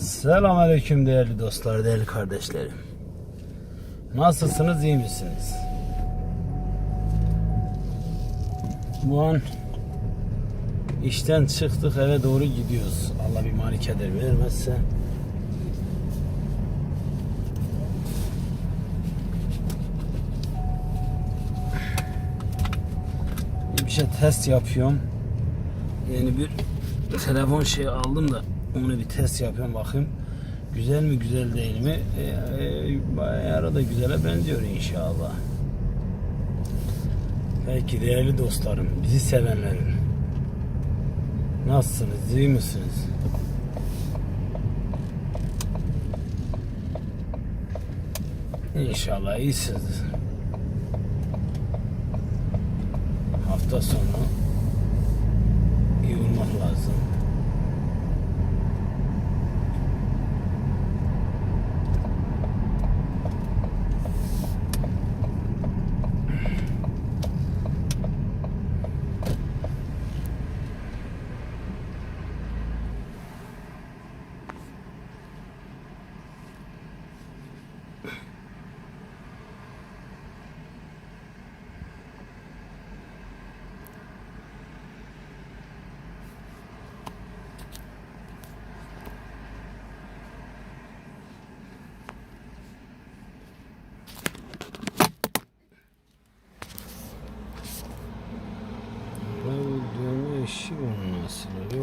Selamünaleyküm değerli dostlar, değerli kardeşlerim. Nasılsınız, iyi misiniz? Bu an işten çıktık, eve doğru gidiyoruz. Allah bir mani keder vermezse. Bir şey test yapıyorum. Yeni bir telefon şey aldım da onu bir test yapıyorum bakayım. Güzel mi güzel değil mi? E, e, bayağı arada güzele benziyor inşallah. Peki değerli dostlarım, bizi sevenlerim. Nasılsınız, iyi misiniz? İnşallah iyisiniz. Hafta sonu olmasını